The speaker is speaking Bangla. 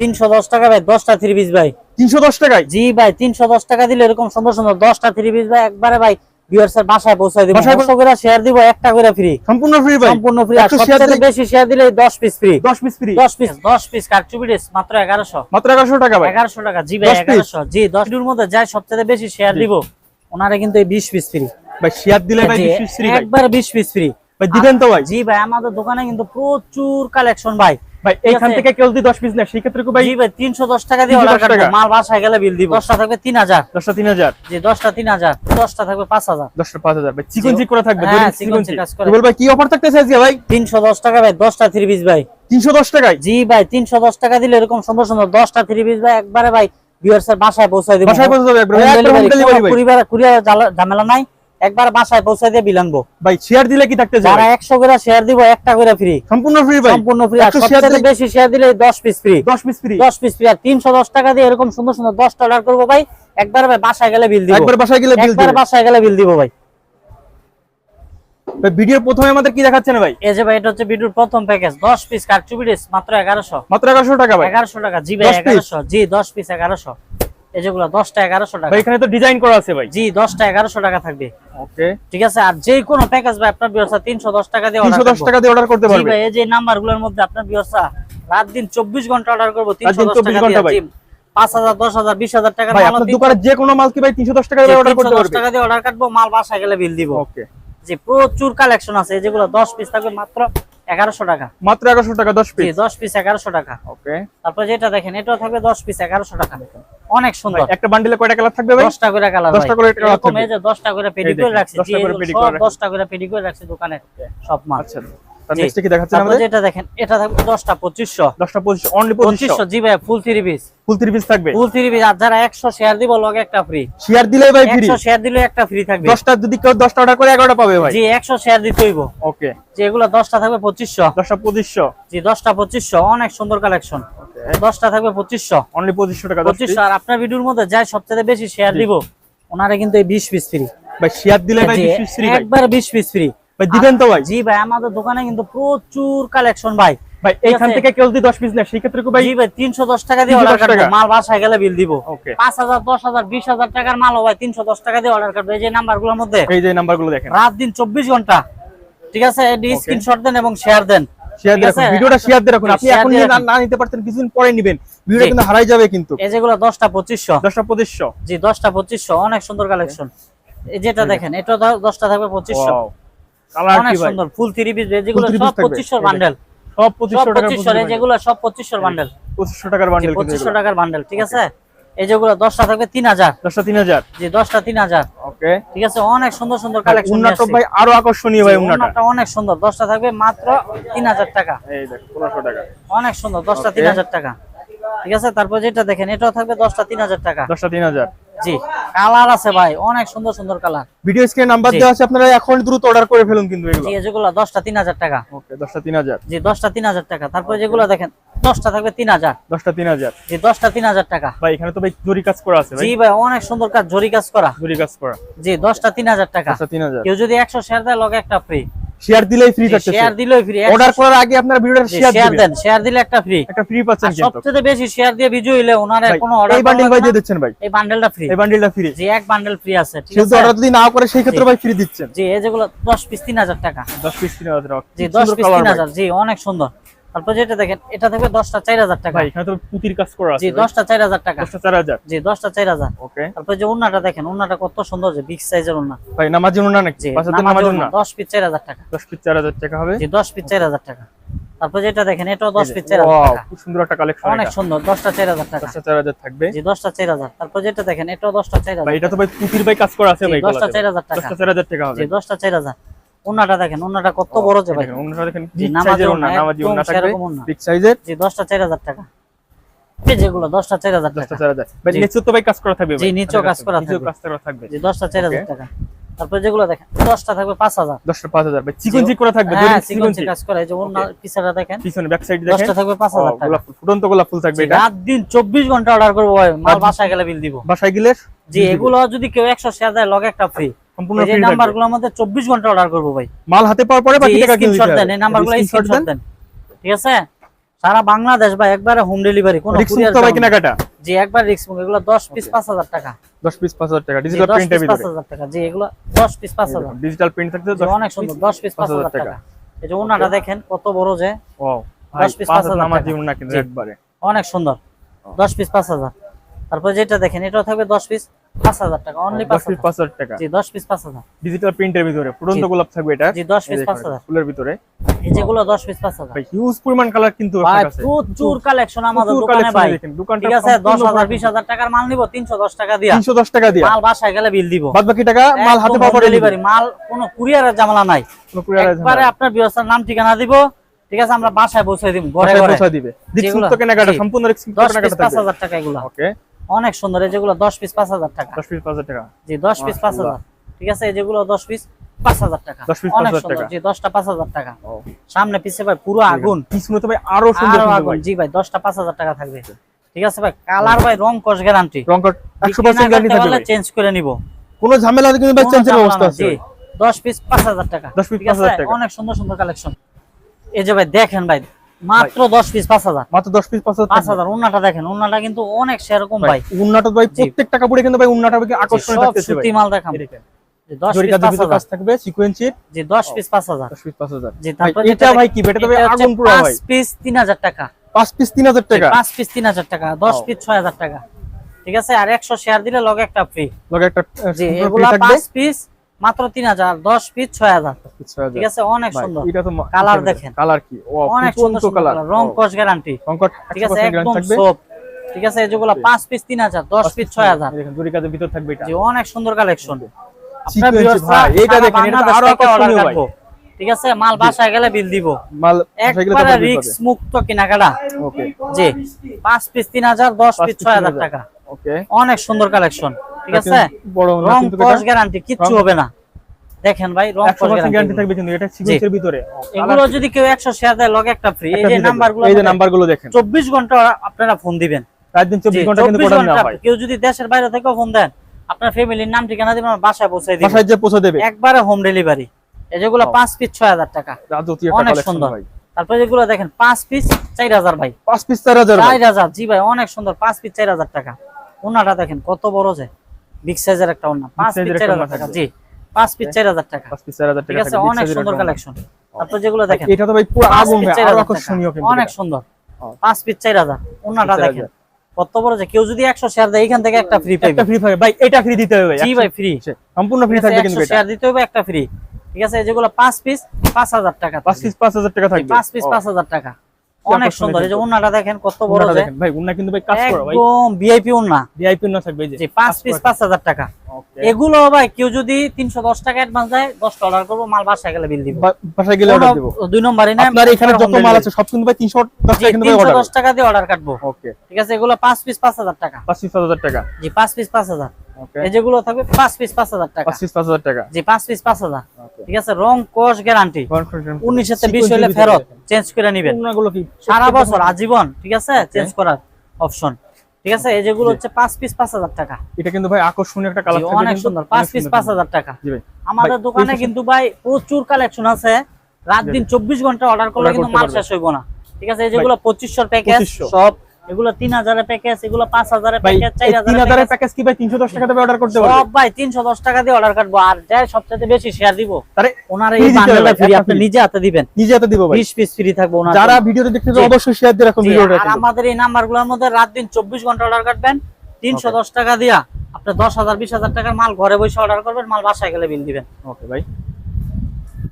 তিনশো দশ টাকা ভাই দশটা থ্রি পিস ভাই। তিনশো দশ টাকায়? জি ভাই তিনশো দশ টাকা দিলে এরকম সুন্দর সুন্দর দশটা থ্রি পিস ভাই একবারে ভাই ভিউয়ার্সের বাসায় পৌঁছায় দিব। বাসায় করে শেয়ার দিব একটা করে ফ্রি সম্পূর্ণ ফ্রি ভাই। সম্পূর্ণ ফ্রি আর সবচেয়ে বেশি শেয়ার দিলে দশ পিস ফ্রি দশ পিস ফ্রি দশ পিস দশ পিস কারচুপিস মাত্র মাত্র টাকা ভাই। টাকা জি ভাই 10 এগারোশো। জি দশ পিসের মধ্যে যাই সবচেয়ে বেশি শেয়ার দিব ওনারা কিন্তু এই বিশ পিস ফ্রি ভাই শেয়ার দিলে ভাই পিস ফ্রি একবার পিস ফ্রি ভাই দিবেন তো ভাই। জি ভাই আমাদের দোকানে কিন্তু প্রচুর কালেকশন ভাই। ভাই এইখান থেকে কেউ যদি দশ পিস নেয় সেই ক্ষেত্রে কি ভাই? জি ভাই তিনশো দশ টাকা দিয়ে অর্ডার মাল বাসায় গেলে বিল দিব। থাকবে জি থাকবে ভাই চিকন চিক করে থাকবে হ্যাঁ, চিকন চিকন চিক চিক। কাজ করে। রুবেল ভাই কি অফার থাকতেছে আজকে ভাই? তিনশো দশ টাকা ভাই দশটা থ্রি পিস ভাই। তিনশো দশ টাকায়? জি ভাই তিনশো দশ টাকা দিলে এরকম সুন্দর সুন্দর দশটা থ্রি পিস ভাই একবারে ভাই ভিউয়ার্সের বাসায় পৌঁছায় দিব। বাসায় পৌঁছে একবার। ডেলিভারি কুরিয়ার ঝামেলা নাই। একবার বাসায় পৌঁছায় দিয়ে বিল ভাই শেয়ার দিলে কি থাকতেছে যারা ভাই? একশো করে শেয়ার দিব একটা করে ফ্রি সম্পূর্ণ ফ্রি ভাই? সম্পূর্ণ ফ্রি আর সবচেয়ে বেশি শেয়ার দিলে দশ পিস ফ্রি দশ পিস ফ্রি দশ পিস ফ্রি আর তিনশো দশ টাকা দিয়ে এরকম সুন্দর সুন্দর দশটা অর্ডার করব ভাই। একবার ভাই বাসায় গেলে বিল দিব। একবার বাসায় গেলে বিল একবার বাসায় গেলে বিল দিব ভাই। ভাই ভিডিওর প্রথমে আমাদের কি দেখাচ্ছেন ভাই? এই যে ভাই এটা হচ্ছে ভিডিওর প্রথম প্যাকেজ দশ পিস কারচুপিস মাত্র এগারোশো। মাত্র এগারোশো টাকা ভাই। এগারোশো টাকা। জি ভাই 10 piece? এগারোশো। জি দশ পিস এগারোশো। এই যেগুলো দশটা এগারোশো টাকা। এখানে তো ডিজাইন করা আছে ভাই। জি দশটা এগারোশো টাকা থাকবে। ওকে ঠিক আছে? আর যে কোনো প্যাকেজ ভাই আপনার ব্যবসা তিনশো দশ টাকা দিয়ে তিনশো অর্ডার দশ টাকা দিয়ে অর্ডার করতে জি পারবে। ভাই এই যে নাম্বারগুলোর মধ্যে আপনার ব্যবসা রাত দিন চব্বিশ ঘণ্টা অর্ডার করব তিনশো দশ টাকা দিয়ে পাঁচ হাজার দশ হাজার বিশ হাজার টাকা ভাই দোকানে যে কোনো মাল কি ভাই তিনশো দশ টাকা দিয়ে অর্ডার করতে পারবে? টাকা দিয়ে অর্ডার কাটবো মাল বাসায় গেলে বিল দিব। ওকে যে প্রচুর কালেকশন আছে যেগুলো দশ পিস থাকবে মাত্র এগারোশো টাকা। মাত্র এগারোশো টাকা দশ পিস দশ পিস এগারোশো টাকা। ওকে তারপর যেটা দেখেন এটাও থাকবে দশ পিস এগারোশো টাকা। অনেক সুন্দর। একটা বান্ডিলে কয়টা কালার থাকবে ভাই? দশটা করে কালার 10টা করে এটা থাকবে। এই যে দশটা করে পেডি করে রাখছি 10টা করে এগুলো pedi করে দশটা করে পেডি করে রাখছি দোকানে সব মাল। আচ্ছা। তার নেক্সট কি দেখাচ্ছেন আমাদের? যেটা দেখেন এটা থাকবে দশটা পঁচিশশো। দশটা পঁচিশ অনলি পঁচিশশো। পঁচিশশো জি ভাই full three piece full three piece থাকবে? ফুল থ্রি পিস আর যারা একশো শেয়ার দিব লগে একটা ফ্রি শেয়ার দিলে ভাই ফ্রি একশো শেয়ার দিলে একটা ফ্রি থাকবে। দশটা যদি কেউ দশটা অর্ডার করে এগারোটা পাবে ভাই। জি একশো শেয়ার দিতে হইব। ওকে যে এগুলো দশটা থাকবে পঁচিশশো। দশটা পঁচিশশো। জি দশটা পঁচিশশো অনেক সুন্দর কালেকশন দশটা থাকবে পঁচিশশো। অনলি পঁচিশশো টাকা দশ piece। পঁচিশশো আর আপনার ভিডিওর মধ্যে যাই সবচেয়ে বেশি শেয়ার দিব ওনারা কিন্তু এই বিশ পিস ফ্রি ভাই শেয়ার দিলে ভাই বিশ পিস ফ্রি একবার বিশ পিস ফ্রি ভাই দিবেন তো ভাই? জি ভাই আমাদের দোকানে কিন্তু প্রচুর কালেকশন ভাই। ভাই এইখান থেকে কেউ যদি দশ পিস নেয় সেই ক্ষেত্রে ভাই? জি টাকা দিয়ে অর্ডার কাটবো। মাল বাসায় গেলে বিল দিব। ওকে পাঁচ হাজার দশ হাজার বিশ হাজার টাকার মাল ভাই তিনশো দশ টাকা দিয়ে অর্ডার কাটবো। এই যে মধ্যে। এই যে নাম্বারগুলো দেখেন। রাত দিন চব্বিশ ঘণ্টা। ঠিক আছে. স্ক্রিনশট দেন এবং শেয়ার দেন। শেয়ার দিয়ে রাখুন। ভিডিওটা শেয়ার দিয়ে রাখুন। আপনি এখন না- নিতে পারতেন কিছুদিন পরে নিবেন। ভিডিওটা কিন্তু হারাই যাবে কিন্তু। এই যেগুলো দশটা পঁচিশশো। দশটা পঁচিশশো। জি দশটা পঁচিশশো। অনেক সুন্দর কালেকশন এই যেটা দেখেন এটা দশটা থাকবে পঁচিশশো। অনেক সুন্দর ফুল থ্রি পিস যেগুলো সব পঁচিশশো বান্ডেল সব সব পঁচিশশো টাকা যেগুলো সব পঁচিশশো বান্ডেল পঁচিশশো টাকার বান্ডেল পঁচিশশো টাকার বান্ডেল ঠিক আছে? এই যেগুলো দশটা থাকবে তিন হাজার। দশটা তিন হাজার। জি দশটা তিন হাজার। ওকে ঠিক আছে অনেক সুন্দর সুন্দর কালেকশন ভাই আরও আকর্ষণীয় ভাই অনেক সুন্দর দশটা থাকবে মাত্র তিন হাজার টাকা। এই দেখো পনেরোশো টাকা। অনেক সুন্দর দশটা তিন হাজার টাকা। ঠিক আছে তারপর যেটা দেখেন এটাও থাকবে দশটা তিন হাজার টাকা। দশটা তিন হাজার। জি। কালার আছে ভাই অনেক সুন্দর সুন্দর কালার। ভিডিও স্ক্রিনে নাম্বার দেওয়া আছে আপনারা এখন দ্রুত অর্ডার করে ফেলুন কিন্তু এগুলো। জি তিন হাজার টাকা। ওকে দশটা তিন হাজার। জি দশটা তিন হাজার টাকা। তারপর যেগুলো দেখেন দশটা থাকবে তিন হাজার। দশটা তিন হাজার। জি দশটা তিন হাজার টাকা। ভাই এখানে তো ভাই জরি কাজ করা আছে ভাই। জি ভাই অনেক সুন্দর কাজ জরি কাজ করা। জরি কাজ করা। জি দশটা তিন হাজার টাকা। দশটা তিন হাজার। কেউ যদি একশো শেয়ার দেয় লগে একটা ফ্রি শেয়ার দিলেই ফ্রি থাকছে শেয়ার দিলেই ফ্রি অর্ডার করার আগে আপনারা ভিডিওটা শেয়ার শেয়ার দেন শেয়ার দিলে একটা ফ্রি একটা ফ্রি পাচ্ছেন সবচেয়ে বেশি শেয়ার দিয়ে ভিডিও হইলে ওনার কোনো অর্ডার এই বান্ডেল ভাই দিয়ে দিচ্ছেন ভাই। এই বান্ডেলটা ফ্রি এই বান্ডেলটা ফ্রি জি এক বান্ডেল ফ্রি আছে ঠিক আছে? অর্ডার যদি না করে সেই ক্ষেত্রে ভাই ফ্রি দিচ্ছেন। জি এই যেগুলো দশ পিস তিন হাজার টাকা। দশ পিস তিন হাজার টাকা। জি খুব দশ সুন্দর পিস colour তিন ভাই। হাজার। জি অনেক সুন্দর। তারপর যেটা দেখেন এটা থাকবে দশটা চার হাজার টাকা এখানে তো পুতির কাজ করা আছে জি দশটা চার হাজার টাকা দশটা চার হাজার জি দশটা চার হাজার ওকে তারপর যে উন্নাটা দেখেন উন্নাটা কত সুন্দর যে বিগ সাইজের উন্না ভাই নামাজ জন্য নাকি নামাজ উন্না, দশ পিস চার হাজার টাকা দশ পিস চার হাজার টাকা হবে জি দশ পিস চার হাজার টাকা তারপর যেটা দেখেন এটাও দশ পিস চার হাজার খুব সুন্দর একটা কালেকশন অনেক সুন্দর দশটা চার হাজার টাকা দশটা চার হাজার থাকবে জি দশটা চার হাজার তারপর যেটা দেখেন এটাও দশটা চার হাজার এটা তো ভাই পুতির ভাই কাজ করা আছে ভাই দশটা চার হাজার টাকা দশটা চার হাজার টাকা হবে জি দশটা চার হাজার উন্নাটা দেখেন উন্নাটা কত বড় যে ভাই। দেখেন, নামাজি থাকবে সাইজের জি দশটা চার হাজার টাকা। এই যেগুলো দশটা চার হাজার দশটা টাকা। চার হাজার। ভাই নিচে তো ভাই কাজ করা থাকবে জি, নিচেও কাজ করা থাকবে। কাজ করা থাকবে। জি দশটা চার হাজার টাকা। তারপর যেগুলো দেখেন দশটা থাকবে পাঁচ হাজার। দশটা পাঁচ হাজার। ভাই চিকন চিক করে থাকবে হ্যাঁ চিকন চিক কাজ করে এই যে পিছাটা দেখেন। পিছনে ব্যাক সাইড দেখেন। দশটা থাকবে পাঁচ হাজার ও, টাকা। গোলাপ ফুল ফুটন্ত গোলাপ ফুল থাকবে এটা। রাত দিন চব্বিশ ঘণ্টা অর্ডার করব ভাই মাল বাসায় গেলে বিল দিব। বাসায় গেলে? জি এগুলো যদি কেউ একশো শেয়ার দেয় লগে একটা ফ্রি সম্পূর্ণ ফ্রি থাকবে। গুলোর মধ্যে চব্বিশ ঘণ্টা অর্ডার করব ভাই। মাল হাতে পাওয়ার পরে বাকি টাকা কিনে স্ক্রিনশট দেন এই নাম্বারগুলো স্ক্রিনশট দেন। ঠিক আছে? সারা বাংলাদেশ ভাই একবারে হোম ডেলিভারি কোন courier মুক্ত ভাই। কেনাকাটা? জি একবার রিক্স মুখ এগুলো 10 পিস 5000 টাকা। 10 পিস 5000 টাকা ডিজিটাল 10 ভিতরে। 5000 টাকা। জি এগুলো 10 পিস 5000 ডিজিটাল প্রিন্ট থাকতে জি, অনেক সুন্দর 10 পিস 5000 টাকা। এই যে ওনাটা দেখেন কত বড় যে। ওয়াও 10 পিস 5000 আমার জীবন না কিন্তু একবারে। অনেক সুন্দর। 10 পিস 5000 তারপর যেটা দেখেন এটাও থাকবে 10 পিস 5000 টাকা অনলি 10 পিস 5000 5000 টাকা। জি 10 পিস 5000 ডিজিটাল প্রিন্টের ভিতরে। গোলাপ থাকবে এটা। জি 10 পিস দেখেন, 5000 ফুলের ভিতরে। এই যেগুলো 10 পিস 5000 ভাই হিউজ পরিমাণ কালার কিন্তু আপনার কাছে। প্রচুর কালেকশন আমাদের প্রচুর দোকানে ভাই। দোকানটা ঠিক আছে 10000 20000 টাকার মাল নিব 310 টাকা দিয়া। 310 টাকা দিয়ে। মাল বাসায় গেলে বিল দিব। বাদ বাকি টাকা মাল হাতে পাওয়ার ডেলিভারি মাল কোনো কুরিয়ারের ঝামেলা নাই। কোনো কুরিয়ারের একবারে আপনার নাম ঠিকানা দিব। ঠিক আছে আমরা বাসায় পৌঁছে দিব ঘরে ঘরে। পৌঁছে দিবে। রিক্স মুক্ত কেনাকাটা সম্পূর্ণ রিক্স মুক্ত কেনাকাটা থাকবে। 5000 টাকা এগুলো। ওকে অনেক সুন্দর এই যেগুলো 10 পিস 5000 টাকা। 10 পিস 5000 টাকা। জি 10 পিস 5000 ঠিক আছে এই যেগুলো 10 পিস 5000 টাকা। অনেক সুন্দর। টাকা। 10টা 5000 টাকা। সামনে পিছে ভাই পুরো আগুন। কিছু তো ভাই আরও সুন্দর আগুন। জি ভাই 10টা 5000 টাকা থাকবে। ঠিক আছে। ভাই কালার ভাই রং কস গ্যারান্টি রংকট 100% গ্যারান্টি থাকবে চেঞ্জ করে নিব। কোনো ঝামেলা হলে কিন্তু ভাই কোনো চেঞ্জের ব্যবস্থা আছে 10 পিস 5000 টাকা। 10 পিস 5000 টাকা। অনেক সুন্দর সুন্দর কালেকশন এই যে ভাই দেখেন ভাই মাত্র 10 পিস 5000 মাত্র 10 পিস 5000 টাকা। 5000 ওন্নাটা দেখেন কিন্তু অনেক সেরকম ভাই ভাই। প্রত্যেক টাকা পড়ে কিন্তু ভাই থাকতেছে মাল দেখাম এই দেখেন। যে 10 পিস কাজের ভিতরে 5000 কাজ থাকবে জি 10 পিস 5000 10 পিস 5000 জি ভাই তারপর এটা ভাই কি? এটা তো ভাই আগুন পুরো ভাই। 5 পিস 3000 টাকা। 5 পিস 3000 টাকা। 5 পিস 3000 টাকা। 10 পিস 6000 টাকা। ঠিক আছে? আর 100 শেয়ার দিলে লগে একটা ফ্রি লগে একটা জি এগুলা 5 পিস মাত্র তিন হাজার দশ পিস ছয় হাজার। ঠিক আছে অনেক সুন্দর। Colour দেখেন। কালার কি? অনেক সুন্দর কালার রং কস গ্যারান্টি ঠিক আছে একদম সব ঠিক আছে যেগুলো পাঁচ পিস তিন হাজার দশ পিস 6000 এই দেখেন জরি কাজের ভিতর থাকবে অনেক সুন্দর কালেকশন Sequence আপনার ভাই, এইটা দেখেন, এটা তো আরও আকর্ষণীয় ভাই। ঠিক আছে মাল বাসায় গেলে বিল দিব। মাল একবারে রিক্স মুক্ত কেনাকাটা। ওকে। জি 5 পিস 3000 10 পাঁচ পিস piece 6000 3000 টাকা। অনেক সুন্দর কালেকশন ঠিক আছে? বড় রং কস গ্যারান্টি কিচ্ছু হবে না। দেখেন ভাই রং কস গ্যারান্টি থাকবে কিন্তু এটা ভিতরে। এগুলো যদি কেউ 100 শেয়ার দেয় লগে একটা ফ্রি এই যে নাম্বারগুলো এই যে নাম্বারগুলো দেখেন। 24 ঘণ্টা আপনারা ফোন দিবেন। রাত দিন 24 ঘণ্টা কিন্তু 24 প্রোডাক্ট ঘণ্টা নেওয়া হয়। কেউ যদি দেশের বাইরে থেকেও ফোন দেন আপনার ফ্যামিলির নাম ঠিকানা দিবেন বাসায় পৌঁছে দিব বাসায় যে পৌঁছে দেবে। একবারে হোম ডেলিভারি ও। 5 পিস 6000 টাকা। অনেক সুন্দর। ভাই। তারপরে যেগুলো দেখেন 5 পিস 4000 ভাই। 5 পিস 4000 4000 জি ভাই অনেক সুন্দর। 5 পিস 4000 টাকা। ওনাটা দেখেন কত বড় যে। বিগ সাইজের একটা ওনা 5 size পিস 4000 টাকা জি 5 পিস 4000 টাকা। 5 পিস 4000 ঠিক আছে অনেক সুন্দর কালেকশন তারপর যেগুলো দেখেন এটা তো ভাই পুরো আগুন ভাই আরও আকর্ষণীয় কিন্তু অনেক সুন্দর। 5 পিস 4000 ওনাটা দেখেন। কত বড় যে কেউ যদি 100 শেয়ার দেয় এখান থেকে একটা ফ্রি একটা ফ্রি থাকবে ভাই এটা ফ্রি দিতে হবে ভাই জি ভাই ফ্রি সম্পূর্ণ ফ্রি থাকবে কিন্তু এটা। শেয়ার দিতে হবে একটা ফ্রি ঠিক আছে যেগুলো 5 পিস 5000 টাকা 5 পিস 5000 টাকা থাকবে। 5 পিস ও, 5000 টাকা। অনেক সুন্দর এই যে থাকবে। দেখেন কত বড় দেখেন। ভাই উন্না কিন্তু ভাই কাজ করা ভাই। একদম ভিআইপি ওনা ভিআইপি না থাকবে এই যে যে 5 পিস 5000 টাকা। এগুলো ভাই কেউ যদি 310 টাকা অ্যাডভান্স দেয় 10 অর্ডার করব মাল বাসায় গেলে বিল দিব। বাসায় গেলে অর্ডার দেব। দুই নম্বরই না আপনার এখানে যত মাল আছে সব কিন্তু ভাই 310 টাকা কিন্তু ভাই অর্ডার 310 টাকা দিয়ে অর্ডার কাটবো। ওকে ঠিক আছে এগুলো 5 পিস 5000 টাকা। 5 পিস 5000 টাকা। জি 5 পিস 5000 ওকে এই যেগুলো থাকবে 5 পিস 5000 টাকা। 5 পিস 5000 টাকা। জি 5 পিস 5000 ওকে ঠিক আছে? রং কোশ গ্যারান্টি 19 সাথে 20 হলে ফেরত। চেঞ্জ করে নেবেন। কি? সারা বছর আজীবন ঠিক আছে? চেঞ্জ করার অপশন ঠিক আছে? এই যেগুলো হচ্ছে 5 পিস 5000 টাকা। এটা কিন্তু ভাই আকর্ষণীয় একটা কালার থাকবে অনেক সুন্দর। 5 পিস সুন্দর কিন্তু। 5000 টাকা। জি ভাই। আমাদের দোকানে কিন্তু ভাই প্রচুর কালেকশন আছে। রাত দিন 24 ঘণ্টা অর্ডার করলে কিন্তু মাল শেষ হইব না। ঠিক আছে? এই যেগুলো 2500 প্যাকেজ সব এগুলো 3000 এর প্যাকেজ এগুলো 5000 এর প্যাকেজ এই 4000 3000 এর এর প্যাকেজ কি ভাই 310 টাকা দিয়ে অর্ডার করতে সব ভাই 310 টাকা দিয়ে অর্ডার কাটবো। আর যাই সবচেয়ে বেশি শেয়ার দিব। তারে ওনার এই হবে বান্ডেলটা ফ্রি আপনি নিজে হাতে দিবেন। নিজে হাতে দিব ভাই। 20 পিস ফ্রি থাকবে ওনার যারা ভিডিওতে দেখতে অবশ্যই শেয়ার দিয়ে রাখুন ভিডিওটা আর আমাদের এই নাম্বারগুলোর মধ্যে রাত দিন 24 ঘণ্টা অর্ডার কাটবেন। 310 টাকা দিয়া আপনি 10000 20000 টাকার মাল ঘরে বসে অর্ডার করবেন মাল বাসায় গেলে বিল দিবেন। ওকে ভাই।